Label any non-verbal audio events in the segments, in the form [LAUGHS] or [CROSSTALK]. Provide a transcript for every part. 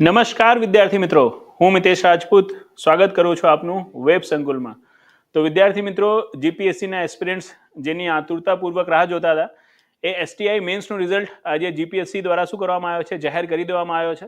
નમસ્કાર વિદ્યાર્થી મિત્રો. હું મિતેશ રાજપૂત. સ્વાગત કરું છું આપનું વેબ સંકુલમાં. તો વિદ્યાર્થી મિત્રો, જીપીએસસીના એસ્પિરન્ટ્સ જેની આતુરતાપૂર્વક રાહ જોતા હતા, એ એસટીઆઈ મેન્સનું રિઝલ્ટ આજે જીપીએસસી દ્વારા શું કરવામાં આવ્યો છે? જાહેર કરી દેવામાં આવ્યો છે.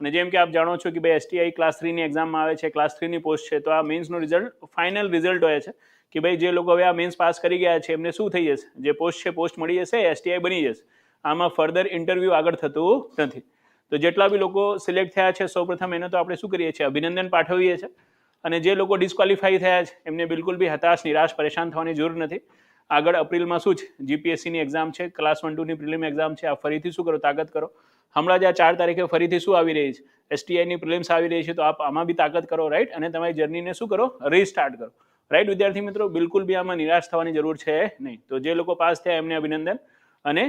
અને જેમ કે આપ જાણો છો કે ભાઈ એસટીઆઈ ક્લાસ થ્રીની એક્ઝામમાં આવે છે, ક્લાસ થ્રીની પોસ્ટ છે, તો આ મેન્સનું રિઝલ્ટ, ફાઇનલ રિઝલ્ટ હોય છે કે ભાઈ જે લોકો હવે આ મેન્સ પાસ કરી ગયા છે, એમને શું થઈ જશે? જે પોસ્ટ છે, પોસ્ટ મળી જશે, એસટીઆઈ બની જશે. આમાં ફર્ધર ઇન્ટરવ્યૂ આગળ થતું નથી. તો જેટલા બી લોકો સિલેક્ટ થયા છે સૌપ્રથમ એને તો આપણે શું કરીએ છીએ? અભિનંદન પાઠવીએ છીએ. અને જે લોકો ડિસ્ક્વોલિફાઈ થયા છે, એમને બિલકુલ બી હતાશ, નિરાશ, પરેશાન થવાની જરૂર નથી. આગળ એપ્રિલમાં શું છે? જીપીએસસીની એક્ઝામ છે ક્લાસ વન ટુની પ્રિલિમ એક્ઝામ છે. આ ફરીથી શું કરો? તાકાત કરો. હમણાં જ આ ચાર તારીખે ફરીથી શું આવી રહી છે? એસટીઆઈની પ્રિલિમ્સ આવી રહી છે, તો આપ આમાં બી તાકાત કરો રાઈટ અને તમારી જર્નીને શું કરો? રીસ્ટાર્ટ કરો. રાઈટ વિદ્યાર્થી મિત્રો? બિલકુલ બી આમાં નિરાશ થવાની જરૂર છે નહીં. તો જે લોકો પાસ થયા, એમને અભિનંદન. અને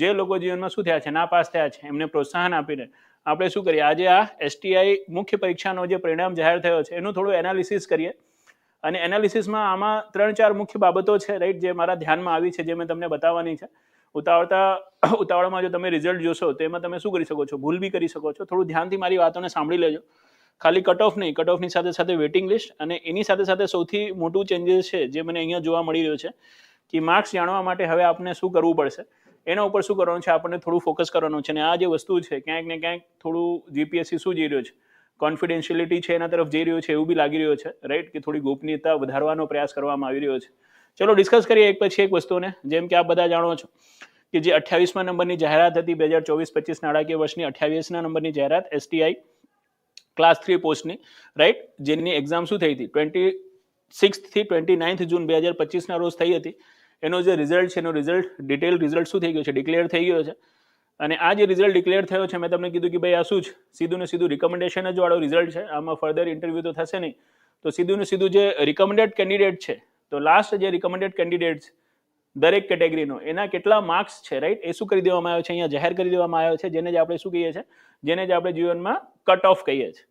જે લોકો જીવનમાં શું થયા છે ના પાસ થયા છે, એમને પ્રોત્સાહન આપીને આપણે શું કરીએ? આજે આ એસટીઆઈ મુખ્ય પરીક્ષાનો જે પરિણામ જાહેર થયો છે, એનું થોડું એનાલિસિસ કરીએ. અને એનાલિસિસમાં આમાં ત્રણ ચાર મુખ્ય બાબતો છે રાઈટ જે મારા ધ્યાનમાં આવી છે, જે મેં તમને બતાવવાની છે. ઉતાવળતા, ઉતાવળમાં જો તમે રિઝલ્ટ જોશો, તો એમાં તમે શું કરી શકો છો? ભૂલ બી કરી શકો છો. થોડું ધ્યાનથી મારી વાતોને સાંભળી લેજો. ખાલી કટ ઓફ નહીં કટ ઓફની સાથે સાથે વેટિંગ લિસ્ટ અને એની સાથે સાથે સૌથી મોટું ચેન્જીસ છે, જે મને અહીંયા જોવા મળી રહ્યો છે, કે માર્ક્સ જાણવા માટે હવે આપણે શું કરવું પડશે? એના ઉપર શું કરવાનું છે? આપણને થોડું ફોકસ કરવાનું છે અને આ જે વસ્તુ છે, ક્યાંક ને ક્યાંક થોડું જીપીએસસી શું જઈ રહ્યો છે? કોન્ફિડેન્શિયલિટી છે એના તરફ જઈ રહ્યો છે, એવું બી લાગી રહ્યો છે રાઈટ કે થોડી ગોપનીયતા વધારવાનો પ્રયાસ કરવામાં આવી રહ્યો છે. ચલો ડિસ્કસ કરીએ એક પછી એક વસ્તુને. જેમ કે આપ બધા જાણો છો કે જે અઠ્યાવીસમાં નંબરની જાહેરાત હતી બે હજાર ચોવીસ પચીસ નાણાકીય વર્ષની અઠ્યાવીસના નંબરની જાહેરાત એસટીઆઈ ક્લાસ થ્રી પોસ્ટની રાઈટ જેની એક્ઝામ શું થઈ હતી? ટ્વેન્ટી સિક્સથી ટ્વેન્ટી નાઇન્થ જૂન બે હજાર પચીસના રોજ થઈ હતી. એનો જે રિઝલ્ટ છે, એનો રિઝલ્ટ ડિટેલ રિઝલ્ટ શું થઈ ગયો છે ડિક્લેર થઈ ગયો છે. અને આ જે રિઝલ્ટ ડિક્લેર થયો છે, મેં તમને કીધું કે ભાઈ આ શું છે? સીધું ને સીધું રિકમેન્ડેશન જ વાળો રિઝલ્ટ છે. આમાં ફર્ધર ઇન્ટરવ્યૂ તો થશે નહીં. તો સીધું ને સીધું જે રિકમેન્ડેડ કેન્ડિડેટ છે, તો લાસ્ટ જે રિકમેન્ડેડ કેન્ડિડેટ છે દરેક કેટેગરીનો એના કેટલા માર્ક્સ છે રાઈટ એ શું કરી દેવામાં આવ્યો છે? અહીંયા જાહેર કરી દેવામાં આવ્યો છે, જેને જ આપણે શું કહીએ છીએ? જેને જ આપણે જીવનમાં કટ ઓફ કહીએ છીએ.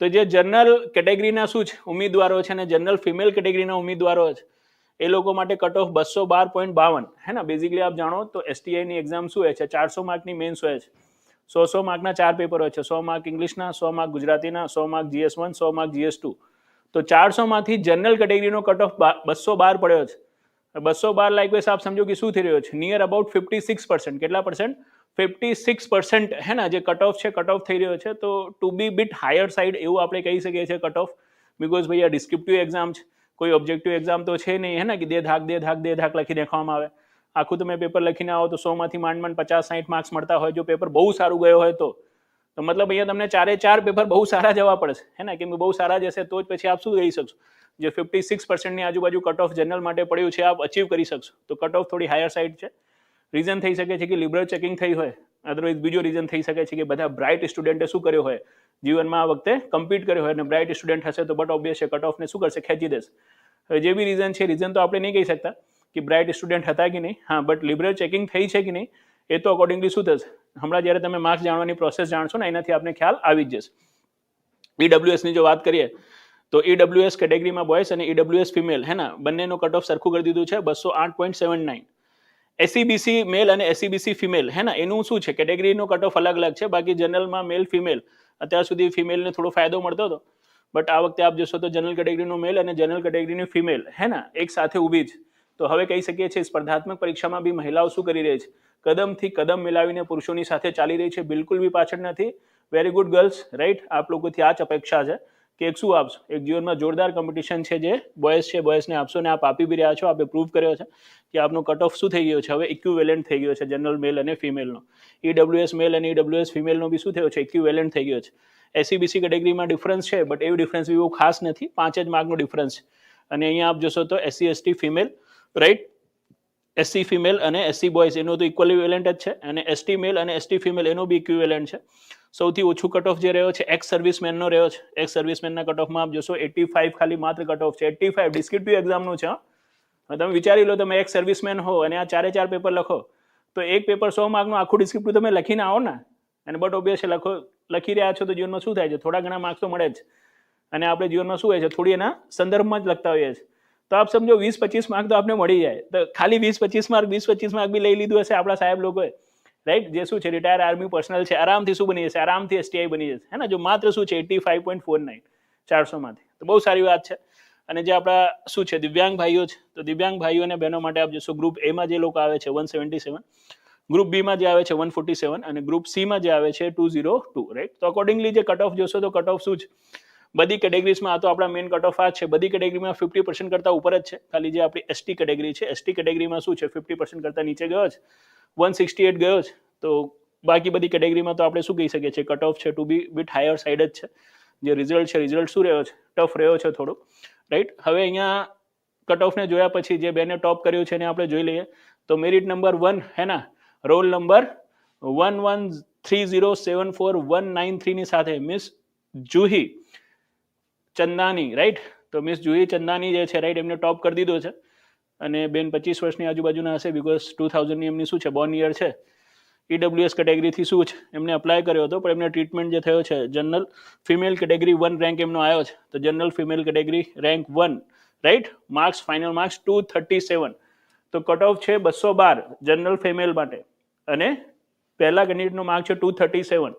તો જે જનરલ કેટેગરીના શું છે? ઉમેદવારો છે અને જનરલ ફિમેલ કેટેગરીના ઉમેદવારો છે. એ લોકો માટે કટ ઓફ બસો બાર પોઈન્ટ બાવન. હે ને? બેઝિકલી આપ જાણો તો એસટીઆઈની એક્ઝામ શું હોય છે? ચારસો માર્કની મેન્સ હોય છે. સો સો માર્કના ચાર પેપર હોય છે. સો માર્ક ઇંગ્લિશના સો માર્ક ગુજરાતીના સો માર્ક જીએસ વન સો માર્ક જીએસ ટુ તો ચારસોમાંથી જનરલ કેટેગરીનો કટ ઓફ બસો બાર પડ્યો છે. બસો બાર લાઇકવેસ આપ સમજો કે શું થઈ રહ્યો છે? Near about fifty six percent કેટલા પર્સન્ટ ફિફ્ટી સિક્સ પર્સન્ટ હે ને? જે કટ ઓફ છે કટ ઓફ થઈ રહ્યો છે. તો to be bit higher side એવું આપણે કહી શકીએ છીએ કટ ઓફ બિકોઝ ભાઈ આ ડિસ્ક્રિપ્ટિવ એક્ઝામ છે. કોઈ ઓબ્જેક્ટિવ એક્ઝામ તો છે નહીં, હે ને, કે દે ધાક દે ધાક દે ધાક લખી દેખાવામાં આવે. આખું તમે પેપર લખીને આવો તો સોમાંથી માંડ માંડ પચાસ સાઠ માર્ક્સ મળતા હોય, જો પેપર બહુ સારું ગયો હોય તો. તો મતલબ અહીંયા તમને ચારે ચાર પેપર બહુ સારા જવા પડશે. હે ને, કેમ કે બહુ સારા જશે તો જ પછી આપ શું કહી શકશો? જે ફિફ્ટી સિક્સ પર્સન્ટની આજુબાજુ કટ ઓફ જનરલ માટે પડ્યું છે, આપ અચીવ કરી શકશો. તો કટ ઓફ થોડી હાયર સાઇડ છે. રીઝન થઈ શકે છે કે લિબરલ ચેકિંગ થઈ હોય. અદરવાઇઝ બીજો રીઝન થઈ શકે છે કે બધા બ્રાઇટ સ્ટુડન્ટે શું કર્યો હોય? જીવનમાં આ વખતે કમ્પીટ કર્યો હોય અને બ્રાઇટ સ્ટુડન્ટ હશે તો બટ ઓબ્વિયસ છે કટ ઓફને શું કરશે? ખેંચી દેશે. હવે જે બી રીઝન છે રીઝન તો આપણે નહીં કહી શકતા કે બ્રાઇટ સ્ટુડન્ટ હતા કે નહીં. હા બટ લિબરલ ચેકિંગ થઈ છે કે નહીં, એ તો અકોર્ડિંગલી શું થશે? હમણાં જ્યારે તમે માર્ક્સ જાણવાની પ્રોસેસ જાણશો ને, એનાથી આપણે ખ્યાલ આવી જ જશે. ઈડબ્લ્યુએસની જો વાત કરીએ, તો ઈડબ્લ્યુએસ કેટેગરીમાં બોયસ અને ઈડબ્લ્યુએસ ફિમેલ હે ને? બંનેનો કટ ઓફ સરખું કરી દીધું છે, બસો આઠ point seven nine SEBC male અને એસીબીસી ફિમેલ હે ને? એનું શું છે? કેટેગરીનો કટ ઓફ અલગ અલગ છે, બાકી જનરલમાં મેલ ફિમેલ અત્યાર સુધી ફિમેલને થોડો ફાયદો મળતો હતો. બટ આ વખતે આપ જોશો તો જનરલ કેટેગરીનું મેલ અને જનરલ કેટેગરીની ફિમેલ હે ને? એક સાથે ઊભી જ. તો હવે કહી શકીએ છીએ સ્પર્ધાત્મક પરીક્ષામાં બી મહિલાઓ શું કરી રહી છે? કદમથી કદમ મિલાવીને પુરુષોની સાથે ચાલી રહી છે, બિલકુલ બી પાછળ નથી. વેરી ગુડ ગર્લ્સ રાઈટ આપ લોકોથી આ જ અપેક્ષા છે. કે એક શું આપશો? એક જીવનમાં જોરદાર કોમ્પિટિશન છે જે બોયસ છે બોયસને આપશો ને આપ આપી બી રહ્યા છો, આપે પ્રૂવ કર્યો છે કે આપનો કટ ઓફ શું થઈ ગયો છે? હવે ઇક્વિવેલન્ટ થઈ ગયો છે જનરલ મેલ અને ફિમેલનો ઈડબ્લ્યુએસ મેલ અને ઈડબ્લ્યુએસ ફિમેલનો બી શું થયો છે? ઇક્વિવેલન્ટ થઈ ગયો છે. એસીબીસી કેટેગરીમાં ડિફરન્સ છે બટ એવું ડિફરન્સ બી બહુ ખાસ નથી. પાંચ જ માર્કનો ડિફરન્સ છે. અને અહીંયા આપ જોશો તો SC ST female right SC female અને એસસી બોયઝ એનું તો ઇક્વલિવેલન્ટ જ છે. અને એસટી મેલ અને એસટી ફિમેલ એનું બી ઇક્વિવેલન્ટ છે. સૌથી ઓછું કટ ઓફ જે રહ્યો છે એક્સ સર્વિસમેનનો રહ્યો છે. એક્સ સર્વિસમેનના કટ ઓફમાં આપ જોશો એટી ફાઇવ ખાલી માત્ર કટ ઓફ છે એટી ફાઇવ ડિસ્ક્રિપ્ટિવ એક્ઝામનું છે તમે વિચારી લો, તમે એક્સ સર્વિસમેન હો અને આ ચારે ચાર પેપર લખો, તો એક પેપર સો માર્કનું આખું ડિસ્ક્રિપ્ટિવ તમે લખીને આવો ને. અને બટ ઓબ્વિયસ લખો, લખી રહ્યા છો તો જીવનમાં શું થાય છે? થોડા ઘણા માર્ક્સ તો મળે જ. અને આપણે જીવનમાં શું હોય છે? થોડી એના સંદર્ભમાં જ લખતા હોઈએ છીએ. તો આપ સમજો, વીસ પચીસ માર્ક તો આપને મળી જાય. તો ખાલી વીસ પચીસ માર્ક વીસ પચીસ માર્ક બી લઈ લીધું હશે આપણા સાહેબ લોકોએ. રાઈટ જે શું છે રિટાયર આર્મી પર્સનલ છે, આરામથી શું બની જશે? આરામથી એસટીઆઈ બની જશે. હે ને? જો માત્ર શું છે eighty five point four nine ચારસોમાંથી. તો બહુ સારી વાત છે. અને જે આપણા શું છે, દિવ્યાંગ ભાઈઓ છે, તો દિવ્યાંગ ભાઈઓ અને બહેનો માટે આપ જોશો ગ્રુપ એમાં જે લોકો આવે છે વન સેવન્ટી સેવન ગ્રુપ બીમાં જે આવે છે વન ફોર્ટી સેવન અને ગ્રુપ સીમાં જે આવે છે ટુ ઝીરો ટુ રાઈટ તો અકોર્ડિંગલી જે કટ ઓફ જોશો, તો કટ ઓફ શું છે? બધી કેટેગરીઝમાં આ તો આપણા મેઇન કટ ઓફ આ છે. બધી કેટેગરીમાં ફિફ્ટી પર્સન્ટ કરતાં ઉપર જ છે. ખાલી જે આપણી એસટી કેટેગરી છે એસટી કેટેગરીમાં શું છે ફિફ્ટી પર્સન્ટ કરતાં નીચે ગયો છે વન સિક્સટી એટ ગયો છે. તો બાકી બધી કેટેગરીમાં તો આપણે શું કહી શકીએ છીએ? કટ ઓફ છે to be bit higher side જ છે. જે રિઝલ્ટ છે રિઝલ્ટ શું રહ્યો છે? ટફ રહ્યો છે થોડું. રાઈટ હવે અહીંયા કટ ઓફને જોયા પછી જે બેને ટોપ કર્યું છે એને આપણે જોઈ લઈએ. તો મેરિટ નંબર વન હે ના? Roll number one one three zero seven four one nine થ્રીની સાથે મિસ જુહી ચંદાની રાઈટ તો મિસ જુહી ચંદાની જે છે રાઈટ એમને ટોપ કરી દીધો છે. અને બેન પચીસ વર્ષની આજુબાજુના હશે બિકોઝ ટુ થાઉઝન્ડની એમની શું છે? બોર્ન યર છે. ઈડબ્લ્યુએસ કેટેગરીથી શું છે? એમને અપ્લાય કર્યો હતો, પણ એમને ટ્રીટમેન્ટ જે થયો છે general female category one rank એમનો આવ્યો છે. તો general female category rank one right marks final marks two thirty seven તો કટ ઓફ છે બસો બાર જનરલ ફિમેલ માટે. અને પહેલા કેન્ડિડેટનો માર્ક છે ટુ થર્ટી સેવન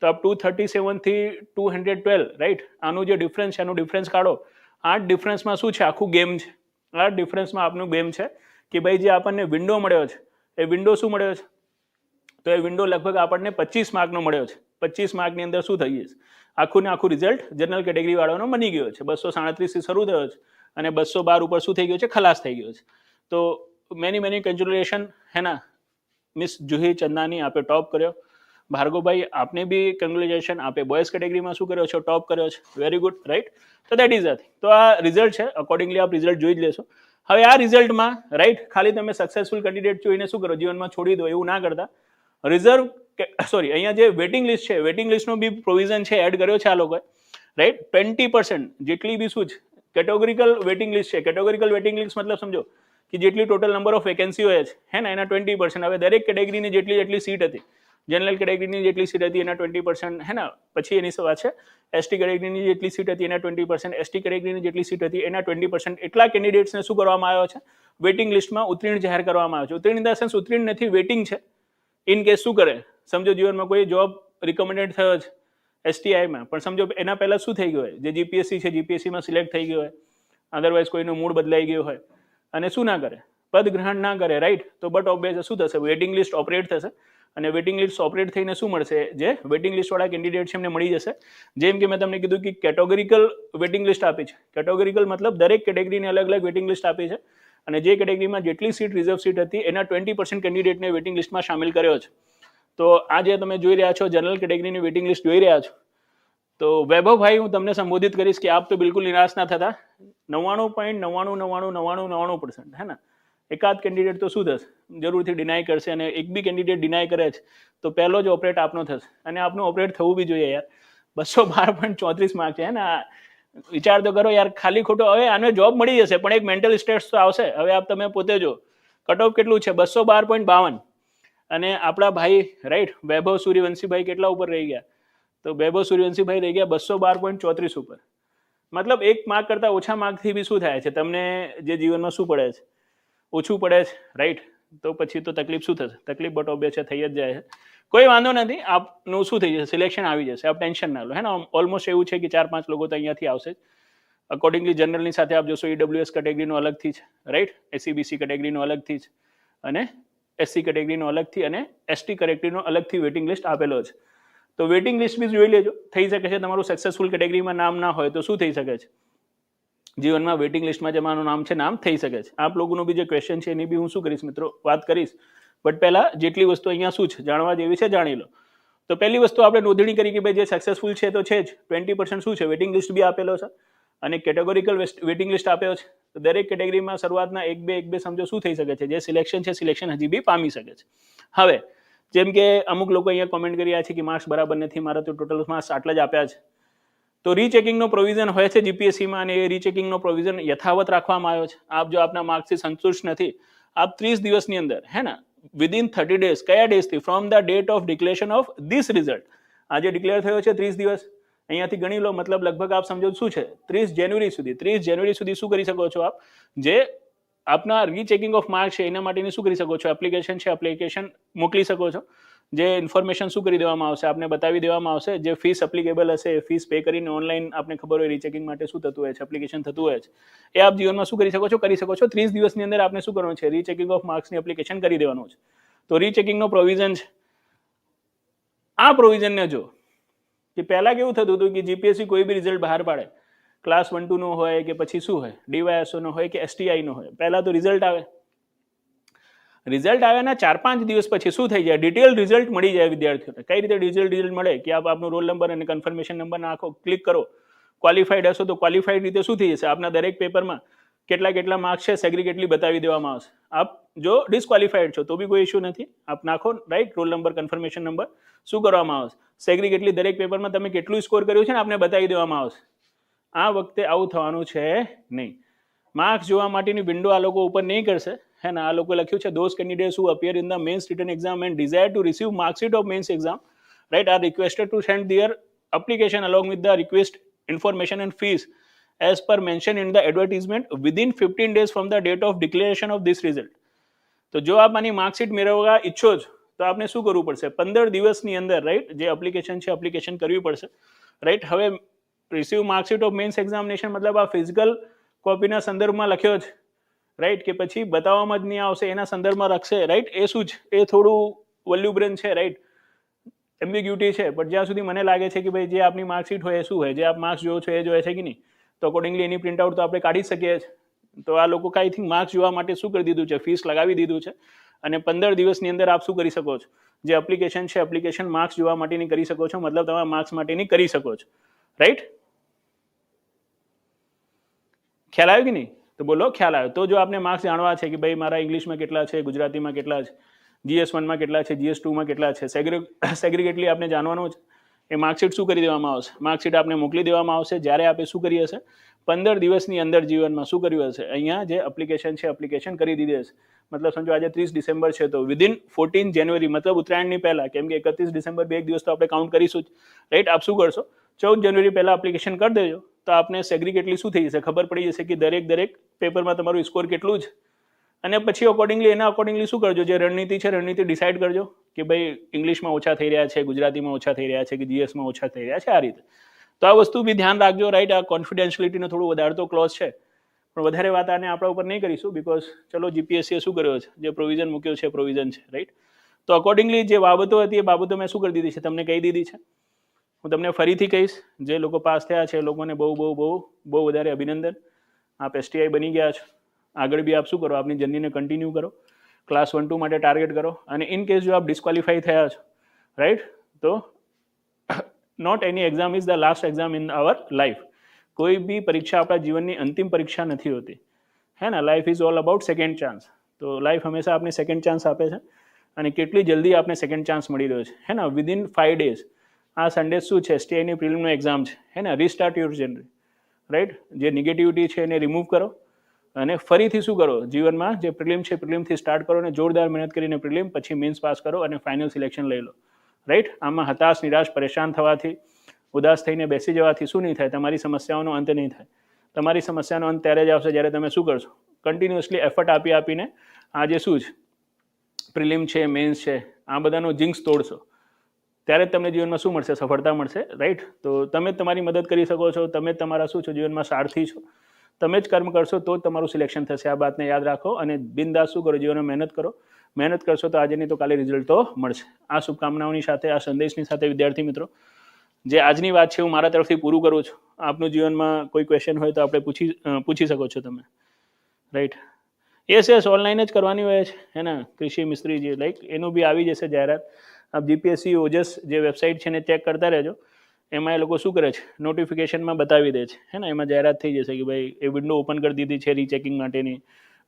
તો આપ ટુ થર્ટી સેવનથી ટુ હંડ્રેડ ટ્વેલ્વ રાઈટ આનું જે ડિફરન્સ છે આનું ડિફરન્સ કાઢો. આ ડિફરન્સમાં શું છે? આખું ગેમ છે. આ ડિફરન્સમાં આપનું ગેમ છે કે ભાઈ જે આપણને વિન્ડો મળ્યો છે, એ વિન્ડો શું મળ્યો છે? તો એ વિન્ડો લગભગ આપણને પચીસ માર્કનો મળ્યો છે. પચીસ માર્કની અંદર શું થઈ જશે આખું ને આખું રિઝલ્ટ જનરલ કેટેગરી વાળાનો બની ગયો છે. બસો સાડત્રીસથી શરૂ થયો છે અને બસો બાર ઉપર શું થઈ ગયો છે? ખલાસ થઈ ગયો છે. તો મેની મેની કંગ્રેચ્યુલેશન હે ના? મિસ જુહી ચંદાની આપે ટોપ કર્યો. ભાર્ગવભાઈ, આપને બી કંગ્રેચ્યુલેશન આપે બોયઝ કેટેગરીમાં શું કર્યો છો? ટોપ કર્યો છે. વેરી ગુડ રાઈટ તો દેટ ઇઝ અ તો આ રિઝલ્ટ છે. અકોર્ડિંગલી આપ રિઝલ્ટ જોઈ જ લેશો. હવે આ રિઝલ્ટમાં રાઈટ ખાલી તમે સક્સેસફુલ કેન્ડિડેટ જોઈને શું કરો? જીવનમાં છોડી દો, એવું ના કરતા. રિઝર્વ સોરી અહીંયા જે વેટિંગ લિસ્ટ છે વેટિંગ લિસ્ટનું બી પ્રોવિઝન છે એડ કર્યો છે આ લોકોએ. રાઈટ ટ્વેન્ટી પર્સન્ટ જેટલી બી શું છે કેટેગોરિકલ વેટિંગ લિસ્ટ છે. કેટેગોરિકલ વેટિંગ લિસ્ટ મતલબ સમજો કે જેટલી ટોટલ નંબર ઓફ વેકેન્સીઓ છે હે ને? એના ટ્વેન્ટી પર્સન્ટ હવે દરેક કેટેગરીની જેટલી જેટલી સીટ હતી. જનરલ કેટેગરીની જેટલી સીટ હતી એના ટ્વેન્ટી પર્સન્ટ હે ને? પછી એની સવા છે. એસટી કેટેગરીની જેટલી સીટ હતી એના ટ્વેન્ટી પર્સન્ટ એસટી કેટેગરીની જેટલી સીટ હતી એના ટ્વેન્ટી પર્સન્ટ એટલા કેન્ડિડેટ્સને શું કરવામાં આવ્યો છે? વેટિંગ લિસ્ટમાં ઉત્તીર્ણ જાહેર કરવામાં આવ્યો છે. ઉત્તીર્ણ ઇન ધ સેન્સ ઉત્તીર્ણ નથી વેટિંગ છે. ઇન કેસ શું કરે? સમજો જીવનમાં કોઈ જોબ રિકમેન્ડેડ થયો છે એસટીઆઈમાં પણ સમજો એના પહેલાં શું થઈ ગયું હોય? જે જીપીએસસી છે જીપીએસસીમાં સિલેક્ટ થઈ ગયો હોય. અદરવાઇઝ કોઈનું મૂડ બદલાઈ ગયું હોય. અને શું ના કરે? પદ ગ્રહણ ના કરે રાઈટ તો બટ ઓબ્વિયસ શું થશે? વેટિંગ લિસ્ટ ઓપરેટ થશે. અને વેટિંગ લિસ્ટ ઓપરેટ થઈને શું મળશે? જે વેટિંગ લિસ્ટવાળા કેન્ડિડેટ છે એમને મળી જશે. જેમ કે મેં તમને કીધું કે કેટેગોરિકલ વેટિંગ લિસ્ટ આપી છે. કેટેગોરિકલ મતલબ દરેક કેટેગરીની અલગ અલગ વેટિંગ લિસ્ટ આપી છે. અને જે કેટેગરીમાં જેટલી સીટ રિઝર્વ સીટ હતી, એના ટ્વેન્ટી પર્સન્ટ કેન્ડિડેટને વેટિંગ લિસ્ટમાં સામેલ કર્યો છે. તો આ જે તમે જોઈ રહ્યા છો જનરલ કેટેગરીની વેટિંગ લિસ્ટ જોઈ રહ્યા છો. તો વૈભવભાઈ, હું તમને સંબોધિત કરીશ કે આપ તો બિલકુલ નિરાશ ના થતા. નવ્વાણું પોઈન્ટ નવ્વાણું નવ્વાણું નવ્વાણું નવ્વાણું પર્સન્ટ હે ને? એકાદ કેન્ડિડેટ તો શું થશે? જરૂરથી ડિનાય કરશે અને એક બી કેન્ડિડેટ ડિનાય કરે છે તો પહેલો જ ઓપરેટ આપનો થશે. અને આપનું ઓપરેટ થવું બી જોઈએ યાર. બસો બાર પોઈન્ટ ચોત્રીસ માર્ક છે ને? વિચાર તો કરો યાર, ખાલી ખોટો, હવે આને જોબ મળી જશે, પણ એક મેન્ટલ સ્ટેટ્સ તો આવશે. હવે આપ તમે પોતે જો કટ ઓફ કેટલું છે? બસો બાર પોઈન્ટ બાવન. અને આપણા ભાઈ રાઈટ વૈભવ સૂર્યવંશીભાઈ કેટલા ઉપર રહી ગયા? તો વૈભવ સૂર્યવંશીભાઈ રહી ગયા બસો બાર પોઈન્ટ ચોત્રીસ ઉપર. મતલબ એક માર્ક કરતાં ઓછા માર્કથી બી શું થાય છે? તમને જે જીવનમાં શું પડે છે? ઓછું પડે છે રાઈટ તો પછી તો તકલીફ શું થશે? તકલીફ બટ ઓબ્વિયસ છે થઈ જ જાય છે. કોઈ વાંધો નથી, આપનું શું થઈ જશે? સિલેક્શન આવી જશે. આપ ટેન્શન ના લો, હે ને? ઓલમોસ્ટ એવું છે કે ચાર પાંચ લોકો તો અહીંયાથી આવશે અકોર્ડિંગલી જનરલની સાથે આપ જોશો ઈડબ્લ્યુએસ કેટેગરીનો અલગથી છે રાઈટ એસસીબીસી કેટેગરીનો અલગથી છે અને એસસી કેટેગરીનો અલગથી અને એસટી કેટેગરીનો અલગથી વેટિંગ લિસ્ટ આપેલો છે તો વેટિંગ લિસ્ટ બી જોઈ લેજો. થઈ શકે છે, તમારું સક્સેસફુલ કેટેગરીમાં નામ ના હોય તો શું થઈ શકે છે? જીવનમાં વેટિંગ લિસ્ટમાં જે મારું નામ છે, નામ થઈ શકે છે. આપ લોકોનું બી જે ક્વેશ્ચન છે, એની બી હું શું કરીશ મિત્રો? વાત કરીશ. બટ પહેલાં જેટલી વસ્તુ અહીંયા શું છે? જાણવા જેવી છે, જાણી લો. તો પહેલી વસ્તુ આપણે નોંધણી કરી કે ભાઈ જે સક્સેસફુલ છે તો છે જ. ટ્વેન્ટી પર્સન્ટ શું છે? વેટિંગ લિસ્ટ બી આપેલો છે. અને કેટેગોરિકલ વેટિંગ લિસ્ટ આપ્યો છે. તો દરેક કેટેગરીમાં શરૂઆતના એક બે એક બે સમજો શું થઈ શકે છે? જે સિલેક્શન છે સિલેક્શન હજી બી પામી શકે છે. હવે, જેમ કે અમુક લોકો અહીંયા કોમેન્ટ કરી રહ્યા છે કે માર્ક્સ બરાબર નથી, મારા તો ટોટલ માર્ક્સ આટલા જ આપ્યા છે. તો રીચેકિંગનો પ્રોવિઝન હોય છે જીપીએસસીમાં અને એ રીચેકિંગનો પ્રોવિઝન યથાવત રાખવામાં આવ્યો છે. આપ જો આપના માર્ક્સથી સંતુષ્ટ નથી, આપ ત્રીસ દિવસની અંદર, હે ને વિધિન થર્ટી ડેઝ કયા ડેઝથી from the date of declaration of this result આજે ડિક્લેર થયો છે ત્રીસ દિવસ. અહીંયાથી ગણી લો, મતલબ લગભગ આપ સમજો શું છે? ત્રીસ જાન્યુઆરી સુધી. ત્રીસ જાન્યુઆરી સુધી શું કરી શકો છો આપ? જે આપના રીચેકિંગ ઓફ માર્ક છે, એના માટેની શું કરી શકો છો? એપ્લિકેશન છે એપ્લિકેશન મોકલી શકો છો. જે ઇન્ફોર્મેશન શું કરી દેવામાં આવશે, આપને બતાવી દેવામાં આવશે, જે ફીસ એપ્લિકેબલ હશે એ ફીસ પે કરીને ઓનલાઈન આપને ખબર હોય રીચેકિંગ માટે શું થતું હોય છે એપ્લિકેશન થતું હોય છે. એ આપ જીવનમાં શું કરી શકો છો? કરી શકો છો. ત્રીસ દિવસની અંદર આપને શું કરવાનું છે? રીચેકિંગ ઓફ માર્ક્સની એપ્લિકેશન કરી દેવાનું છે. તો રીચેકિંગનો પ્રોવિઝન છે. આ પ્રોવિઝનને જો, કે પહેલાં કેવું થતું હતું કે જીપીએસસી કોઈ બી રિઝલ્ટ બહાર પાડે. ક્લાસ વન ટુનો હોય કે પછી શું હોય? ડીવાયએસઓનો હોય કે એસટીઆઈનો હોય? પહેલાં તો રિઝલ્ટ આવે. રિઝલ્ટ આવ્યાના ચાર પાંચ દિવસ પછી શું થઈ જાય? ડિટેલ રિઝલ્ટ મળી જાય વિદ્યાર્થીઓને. કઈ રીતે ડિટેલ રિઝલ્ટ મળે? કે આપ આપનો રોલ નંબર અને કન્ફર્મેશન નંબર નાખો ક્લિક કરો. ક્વોલિફાઈડ હશો તો ક્વોલિફાઈડ રીતે શું થઈ જશે? આપના દરેક પેપરમાં કેટલા કેટલા માર્ક્સ છે સેગ્રીગેટલી બતાવી દેવામાં આવશે. આપ જો ડિસક્વોલિફાઈડ છો તો બી કોઈ ઇશ્યુ નથી. આપ નાખો right roll number confirmation number, શું કરવામાં આવશે? સેગ્રીગેટલી દરેક પેપરમાં તમે કેટલું સ્કોર કર્યું છે ને આપને બતાવી દેવામાં આવશે. આ વખતે આવું થવાનું છે નહીં. માર્ક્સ જોવા માટેની વિન્ડો આ લોકો ઉપર નહીં કરશે. હે ને આ લોકો લખ્યું છે those candidates who appear in the mains written exam and desire to receive marksheet of mains exam right are requested to send their application along with the request information and fees as per mentioned in the advertisement within 15 days from the date of declaration of this result. તો જો આપ આની marksheet મેળવવા ઈચ્છો છો તો આપને શું કરવું પડશે પંદર દિવસની અંદર રાઈટ જે એપ્લિકેશન છે એપ્લિકેશન કરવી પડશે રાઈટ હવે receive marksheet of mains examination મતલબ આ ફિઝિકલ કોપીના સંદર્ભમાં લખ્યો છે રાઈટ કે પછી બતાવવામાં જ નહીં આવશે, એના સંદર્ભમાં રાખશે રાઈટ એ શું છે એ થોડું વલ્યુબ્રન છે રાઈટ એમ્બિગ્યુટી છે પણ જ્યાં સુધી મને લાગે છે કે ભાઈ જે આપની માર્કશીટ હોય એ શું હોય, જે આપ માર્ક્સ જોવો છો એ જોઈએ છે કે નહીં, તો અકોર્ડિંગલી એની પ્રિન્ટ આઉટ તો આપણે કાઢી શકીએ છીએ. તો આ લોકો આઈ થિંક માર્ક્સ જોવા માટે શું કરી દીધું છે? ફીસ લગાવી દીધું છે. અને પંદર દિવસની અંદર આપ શું કરી શકો છો? જે એપ્લિકેશન છે એપ્લિકેશન માર્ક્સ જોવા માટેની કરી શકો છો, મતલબ તમે માર્ક્સ માટેની કરી શકો છો. રાઈટ ખ્યાલ આવ્યો કે નહીં? તો બોલો, ખ્યાલ આવ્યો. તો જો આપને માર્ક્સ જાણવા છે કે ભાઈ મારા ઇંગ્લિશમાં કેટલા છે, ગુજરાતીમાં કેટલા છે જીએસ વનમાં કેટલા છે જીએસ ટુમાં કેટલા છે સેગ્રીગેટલી [COUGHS] આપને જાણવાનું છે. એ માર્કશીટ શું કરી દેવામાં આવશે? માર્કશીટ આપને મોકલી દેવામાં આવશે. જ્યારે આપે શું કરી હશે? પંદર દિવસની અંદર જીવનમાં શું કર્યું હશે? અહીંયા જે એપ્લિકેશન છે એપ્લિકેશન કરી દીધી હશે. મતલબ સમજો, આજે ત્રીસ ડિસેમ્બર છે, તો વિધિન ફોર્ટીન જાન્યુઆરી મતલબ ઉત્તરાયણની પહેલાં, કેમ કે એકત્રીસ ડિસેમ્બર બે એક દિવસ તો આપણે કાઉન્ટ કરીશું જ. રાઈટ આપ શું કરશો? ચૌદ જાન્યુઆરી પહેલાં એપ્લિકેશન કરી દેજો. તો આપને સેગ્રીગેટલી શું થઈ જશે? ખબર પડી જશે કે દરેક દરેક પેપરમાં તમારું સ્કોર કેટલું જ અને પછી અકોર્ડિંગલી એના અકોર્ડિંગલી શું કરજો? જે રણનીતિ છે, રણનીતિ ડિસાઇડ કરજો કે ભાઈ ઇંગ્લિશમાં ઓછા થઈ રહ્યા છે, ગુજરાતીમાં ઓછા થઈ રહ્યા છે, કે જીએસમાં ઓછા થઈ રહ્યા છે, આ રીતે. તો આ વસ્તુ બી ધ્યાન રાખજો રાઈટ આ કોન્ફિડેન્શિયલિટીનો થોડું વધારતો ક્લોઝ છે. પણ વધારે વાત આને આપણા ઉપર નહીં કરીશું બિકોઝ ચલો જીપીએસસીએ શું કર્યો છે? જે પ્રોવિઝન મૂક્યો છે પ્રોવિઝન છે રાઈટ તો અકોર્ડિંગલી જે બાબતો હતી, એ બાબતો મેં શું કરી દીધી છે? તમને કહી દીધી છે. હું તમને ફરીથી કહીશ, જે લોકો પાસ થયા છે એ લોકોને બહુ બહુ બહુ બહુ વધારે અભિનંદન. આપ એસટીઆઈ બની ગયા છો. આગળ બી આપ શું કરો? આપની જર્નીને કન્ટિન્યુ કરો. ક્લાસ વન ટુ માટે ટાર્ગેટ કરો. અને ઇન કેસ જો આપ ડિસ્ક્વોલિફાઈ થયા છો રાઈટ તો note any exam is the last exam in our life કોઈ બી પરીક્ષા આપણા જીવનની અંતિમ પરીક્ષા નથી હોતી. હે ને? Life is all about second chance તો લાઈફ હંમેશા આપને સેકન્ડ ચાન્સ આપે છે. અને કેટલી જલ્દી આપને સેકન્ડ ચાન્સ મળી રહ્યો છે. હે ને? વિધિન ફાઈવ ડેઝ આ સન્ડે શું છે? સ્ટેની પ્રિલિમનો એક્ઝામ છે. હે ને? રિસ્ટાર્ટ યુર જર્ની રાઈટ જે નેગેટિવિટી છે એને રિમૂવ કરો. અને ફરીથી શું કરો? જીવનમાં જે પ્રિલિમ છે પ્રિલિમથી સ્ટાર્ટ કરો અને જોરદાર મહેનત કરીને પ્રિલિમ પછી મેન્સ પાસ કરો અને ફાઇનલ સિલેક્શન લઈ લો. રાઈટ આમાં હતાશ, નિરાશ, પરેશાન થવાથી, ઉદાસ થઈને બેસી જવાથી શું નહીં થાય? તમારી સમસ્યાઓનો અંત નહીં થાય. તમારી સમસ્યાનો અંત ત્યારે જ આવશે જ્યારે તમે શું કરશો? કન્ટિન્યુઅસલી એફર્ટ આપી આપીને આજે શું છે? પ્રિલિમ છે મેન્સ છે, આ બધાનો જિંક્સ તોડશો. ત્યારે જ તમને જીવનમાં શું મળશે? સફળતા મળશે રાઈટ તો તમે તમારી મદદ કરી શકો છો, તમે તમારા શું છો? જીવનમાં સારથી છો. તમે જ કર્મ કરશો તો જ તમારું સિલેક્શન થશે. આ વાતને યાદ રાખો અને બિનદાસ શું કરો? જીવનમાં મહેનત કરો. મહેનત કરશો તો આજે નહીં તો કાલે રિઝલ્ટ તો મળશે. આ શુભકામનાઓની સાથે, આ સંદેશની સાથે, વિદ્યાર્થી મિત્રો, જે આજની વાત છે, હું મારા તરફથી પૂરું કરું છું. આપનું જીવનમાં કોઈ ક્વેશ્ચન હોય તો આપણે પૂછી પૂછી શકો છો તમે. રાઈટ યસ યસ ઓનલાઈન જ કરવાની હોય છે, હે ને? કૃષિ, મિસ્ત્રી જે લાઈક એનું બી આવી જશે જાહેરાત. આપ જીપીએસસી ઓજસ જે વેબસાઇટ છે ને ચેક કરતા રહેજો. એમાં એ લોકો શું કરે છે? નોટિફિકેશનમાં બતાવી દે છે. હે ને? એમાં જાહેરાત થઈ જશે કે ભાઈ, એ વિન્ડો ઓપન કરી દીધી છે રીચેકિંગ માટેની.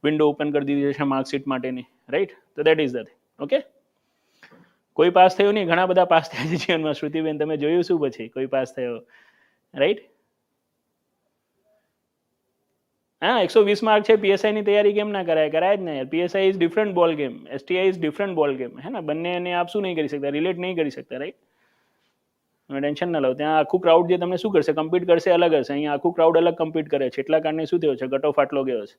વિન્ડો ઓપન કરી દીધી છે માર્કશીટ માટેની. રાઈટ તો દેટ ઇઝ ધ ઓકે કોઈ પાસ થયો નહીં? ઘણા બધા પાસ થયા છે જીવનમાં. શ્રુતિબેન, તમે જોયું શું પછી? કોઈ પાસ થયો? રાઈટ હા, એકસો વીસ માર્ક છે પીએસઆઈની તૈયારી કેમ ના કરાય? કરાય જ ને PSI is different ball game STI is different ball game હે ને? બંનેને આપ શું નહીં કરી શકતા? રિલેટ નહીં કરી શકતા રાઈટ ટેન્શન ના લો. ત્યાં આખું ક્રાઉડ જે તમને શું કરશે? કમ્પીટ કરશે અલગ હશે અહીંયા આખું ક્રાઉડ અલગ કમ્પીટ કરે છે. એટલા કારણે શું થયો છે? ગટો ફાટલો ગયો છે.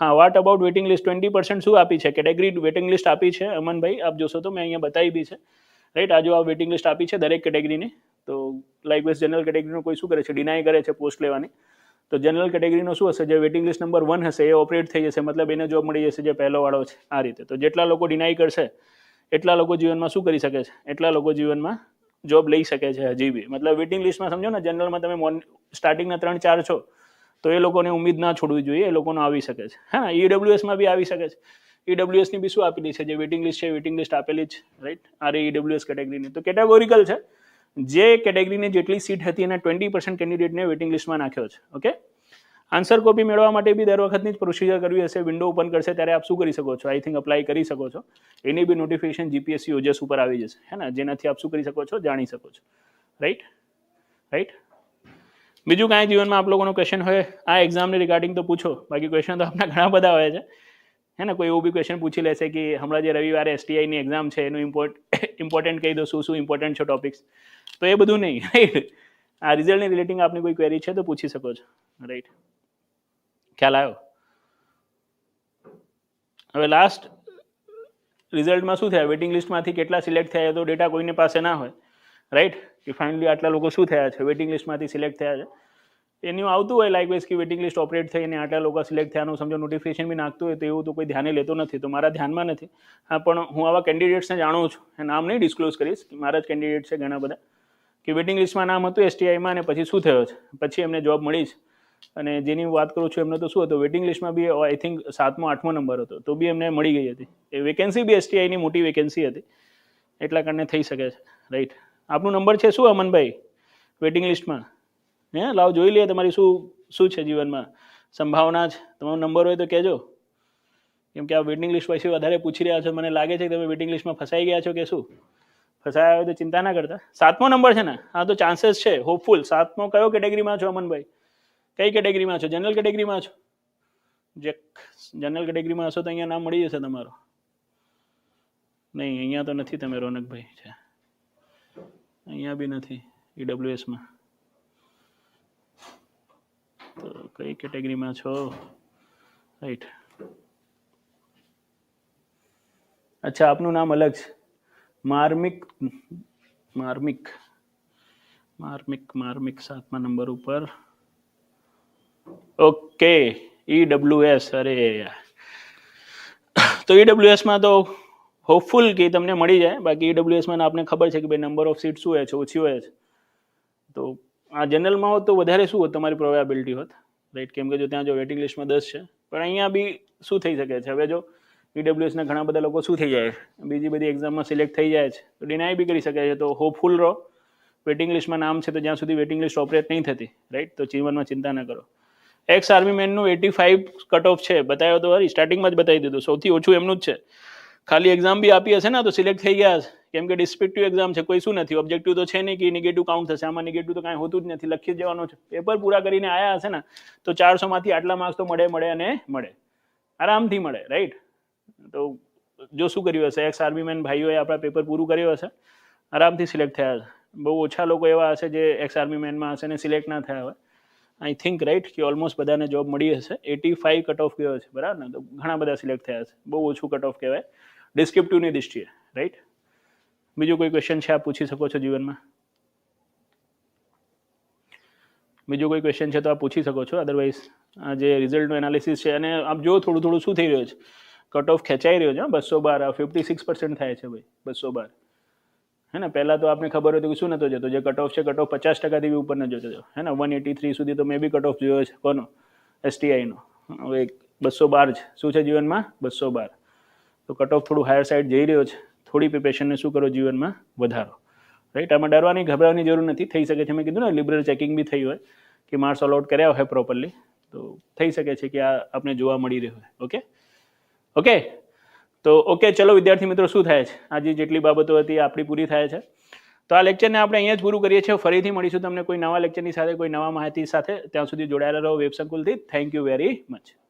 હા what about waiting list twenty percent શું આપી છે? કેટેગરી વેટિંગ લિસ્ટ આપી છે, અમનભાઈ? આપ જોશો તો મેં અહીંયા બતાવી બી છે. રાઈટ આજુ આ વેટિંગ લિસ્ટ આપી છે દરેક કેટેગરીની તો લાઇકવાઇઝ જનરલ કેટેગરીનો કોઈ શું કરે છે? ડિનાય કરે છે પોસ્ટ લેવાની. તો જનરલ કેટેગરીનો શું હશે? જે વેટિંગ લિસ્ટ નંબર વન હશે, એ ઓપરેટ થઈ જશે. મતલબ એને જોબ મળી જશે જે પહેલો વાળો છે, આ રીતે. તો જેટલા લોકો ડિનાય કરશે, એટલા લોકો જીવનમાં શું કરી શકે છે? એટલા લોકો જીવનમાં જોબ લઈ શકે છે હજી બી. મતલબ વેટિંગ લિસ્ટમાં સમજો ને જનરલમાં તમે મોર્નિંગ સ્ટાર્ટિંગના ત્રણ ચાર છો, તો એ લોકોને ઉમેદ ના છોડવી જોઈએ, એ લોકોનો આવી શકે છે. હા ઈડબ્લ્યુએસમાં બી આવી શકે છે. ઈડબ્લ્યુએસની બી શું આપેલી છે? જે વેટિંગ લિસ્ટ છે વેટિંગ લિસ્ટ આપેલી જ રાઈટ આર ઈડબ્લ્યુએસ કેટેગરીની તો કેટેગોરિકલ છે. જે કેટેગરીની જેટલી સીટ હતી એના ટ્વેન્ટી પર્સન્ટ કેન્ડિડેટને વેટિંગ લિસ્ટમાં નાખ્યો છે ઓકે આન્સર કોપી મેળવવા માટે બી દર વખતની જ પ્રોસિજર કરવી હશે વિન્ડો ઓપન કરશે, ત્યારે આપ શું કરી શકો છો? આઈ થિંક અપ્લાય કરી શકો છો. એની બી નોટિફિકેશન જીપીએસસી ઓજસ ઉપર આવી જશે, હે ને? જેનાથી આપ શું કરી શકો છો? જાણી શકો છો. રાઈટ રાઈટ બીજું કાંઈ જીવનમાં આપ લોકોનો ક્વેશ્ચન હોય, આ એક્ઝામને રિગાર્ડિંગ તો પૂછો. બાકી ક્વેશ્ચન તો આપણા ઘણા બધા હોય છે. હે ને? કોઈ એવું બી ક્વેશ્ચન પૂછી લેશે કે હમણાં જે રવિવારે એસટીઆઈની એક્ઝામ છે, એનું ઇમ્પોર્ટ ઇમ્પોર્ટન્ટ [LAUGHS] કહી દો શું શું ઇમ્પોર્ટન્ટ છે ટોપિક્સ તો એ બધું નહીં રાઈટ આ રિઝલ્ટની રિલેટિંગ આપની કોઈ ક્વેરી છે તો પૂછી શકો છો રાઈટ ખ્યાલ આવ્યો? હવે લાસ્ટ રિઝલ્ટમાં શું થયા? વેટિંગ લિસ્ટમાંથી કેટલા સિલેક્ટ થયા તો ડેટા કોઈની પાસે ના હોય રાઈટ કે ફાઇનલી આટલા લોકો શું થયા છે? વેટિંગ લિસ્ટમાંથી સિલેક્ટ થયા છે. એનું આવતું હોય લાઇકવાઇઝ કે વેટિંગ લિસ્ટ ઓપરેટ થઈને આટલા લોકો સિલેક્ટ થયાનું સમજો નોટિફિકેશન બી નાખતું હોય તો એવું તો કોઈ ધ્યાને લેતો નથી. તો મારા ધ્યાનમાં નથી. હા, પણ હું આવા કેન્ડિડેટ્સને જાણું છું. નામ નહીં ડિસ્ક્લોઝ કરીશ, મારા જ કેન્ડિડેટ છે ઘણા બધા. કે વેટિંગ લિસ્ટમાં નામ હતું એસટીઆઈમાં અને પછી શું થયો છે? પછી એમને જોબ મળી છે અને જેની હું વાત કરું છું એમને તો શું હતું? વેટિંગ લિસ્ટમાં બી આઈ થિંક સાતમો, આઠમો નંબર હતો. તો બી એમને મળી ગઈ હતી. એ વેકેન્સી બી એસટીઆઈની મોટી વેકેન્સી હતી. એટલા કારણે થઈ શકે છે. રાઈટ આપનો નંબર છે શું, અમનભાઈ? વેટિંગ લિસ્ટમાં હે? લાવ જોઈ લઈએ તમારી શું શું છે જીવનમાં? સંભાવના છે તમારો નંબર હોય તો કહેજો. કેમ કે આ વેટિંગ લિસ્ટ પછી વધારે પૂછી રહ્યા છો. મને લાગે છે કે તમે વેટિંગ લિસ્ટમાં ફસાઈ ગયા છો કે શું? ફસાયા હોય તો ચિંતા ના કરતા. સાતમો નંબર છે ને હા તો ચાન્સીસ છે હોપફુલ સાતમો કયો કેટેગરીમાં છો, અમનભાઈ? કઈ કેટેગરીમાં છો? જનરલ કેટેગરીમાં છો? જે જનરલ કેટેગરીમાં હશો તો અહીંયા નામ મળી જશે તમારો. નહીં, અહીંયા તો નથી તમે, રોનકભાઈ. છે. અહીંયા બી નથી ઈડબ્લ્યુએસમાં તો કઈ કેટેગરીમાં છો? રાઈટ અચ્છા, આપનું નામ અલગ છે. માર્મિક માર્મિક માર્મિક માર્મિક સાતમા નંબર ઉપર. ઓકે ઈડબ્લ્યુએસ અરે. તો ઈડબ્લ્યુએસમાં તો હોપફુલ કે તમને મળી જાય. બાકી ઈડબ્લ્યુએસમાં આપને ખબર છે કે ભાઈ નંબર ઓફ સીટ શું હોય છે, ઓછી હોય છે. તો આ જનરલમાં હોત તો વધારે શું હોત તમારી પ્રોબેબિલિટી હોત? રાઈટ, કેમ કે જો ત્યાં જો વેટિંગ લિસ્ટમાં દસ છે. પણ અહીંયા બી શું થઈ શકે છે? હવે જો ઈડબ્લ્યુએસના ઘણા બધા લોકો શું થઈ જાય બીજી બધી એક્ઝામમાં સિલેક્ટ થઈ જાય છે. તો ડિનાય બી કરી શકે છે. તો હોપફુલ રહો. વેટિંગ લિસ્ટમાં નામ છે તો જ્યાં સુધી વેટિંગ લિસ્ટ ઓપરેટ નહીં થતી રાઈટ તો જીવનમાં ચિંતા ન કરો. એક્સ આર્મી મેનનું એટી ફાઇવ કટ ઓફ છે. બતાવ્યો તો ખરી સ્ટાર્ટિંગમાં જ બતાવી દીધું. સૌથી ઓછું એમનું જ છે. ખાલી એક્ઝામ બી આપી હશે ને, તો સિલેક્ટ થઈ ગયા કેમ કે ડિસ્પેક્ટિવ એક્ઝામ છે, કોઈ શું નથી. ઓબ્જેક્ટિવ તો છે નહીં કે નેગેટિવ કાઉન્ટ થશે. આમાં નેગેટિવ તો કાંઈ હોતું જ નથી. લખી જવાનું છે. પેપર પૂરા કરીને આવ્યા હશે ને, તો ચારસોમાંથી આટલા માર્ક્સ તો મળે મળે અને મળે. આરામથી મળે રાઈટ તો જો શું કર્યું હશે? એક્સ આર્મી મેન ભાઈઓએ આપણા પેપર પૂરું કર્યું હશે. આરામથી સિલેક્ટ થયા હશે. બહુ ઓછા લોકો એવા હશે જે એક્સ આર્મી મેનમાં હશે ને સિલેક્ટ ના થયા હોય. આઈ થિંક રાઈટ કે ઓલમોસ્ટ બધાને જોબ મળી હશે. એટી ફાઈવ કટ ઓફ ગયો છે બરાબર ને? તો ઘણા બધા સિલેક્ટ થયા છે બહુ ઓછું કટ ઓફ કહેવાય ડિસ્ક્રિપ્ટિવની દૃષ્ટિએ રાઈટ બીજું કોઈ ક્વેશ્ચન છે? આપ પૂછી શકો છો જીવનમાં. બીજું કોઈ ક્વેશ્ચન છે તો આપ પૂછી શકો છો. અદરવાઇઝ આ જે રિઝલ્ટનું એનાલિસિસ છે, અને આપ જો થોડું થોડું શું થઈ રહ્યું છે. કટ ઓફ ખેંચાઈ રહ્યો છે બસો બાર ફિફ્ટી સિક્સ પર્સન્ટ થાય છે ભાઈ, બસો બાર. હે ને, પહેલાં તો આપને ખબર હતી કે શું નતો જતો, જે કટ ઓફ છે, કટ ઓફ પચાસ ટકાથી બી ઉપર ન જતો હે ને વન એટી થ્રી સુધી તો મેં બી કટ ઓફ જોયો છે કોનો? એસટીઆઈનો હવે બસો બાર છે. શું છે જીવનમાં? બસો બાર. તો કટ ઓફ થોડું હાયર સાઈડ જઈ રહ્યો છે. થોડી પ્રિપેશનને શું કરો જીવનમાં? વધારો. રાઈટ આમાં ડરવાની, ગભરાવાની જરૂર નથી. થઈ શકે છે, મેં કીધું ને લિબરલ ચેકિંગ બી થઈ હોય કે માર્ક્સ અલોટ કર્યા હોય પ્રોપરલી તો થઈ શકે છે કે આ આપણે જોવા મળી રહ્યું હોય. ઓકે ઓકે તો ઓકે ચલો વિદ્યાર્થી મિત્રો, શું થાય છે? આજે જેટલી બાબતો હતી આપણી પૂરી થાય છે. તો આ લેક્ચરને આપણે અહીંયા જ પૂરું કરીએ છીએ. ફરીથી મળીશું તમને કોઈ નવા લેક્ચરની સાથે, કોઈ નવા માહિતી સાથે. ત્યાં સુધી જોડાયેલા રહો web સંકુલથી. Thank you very much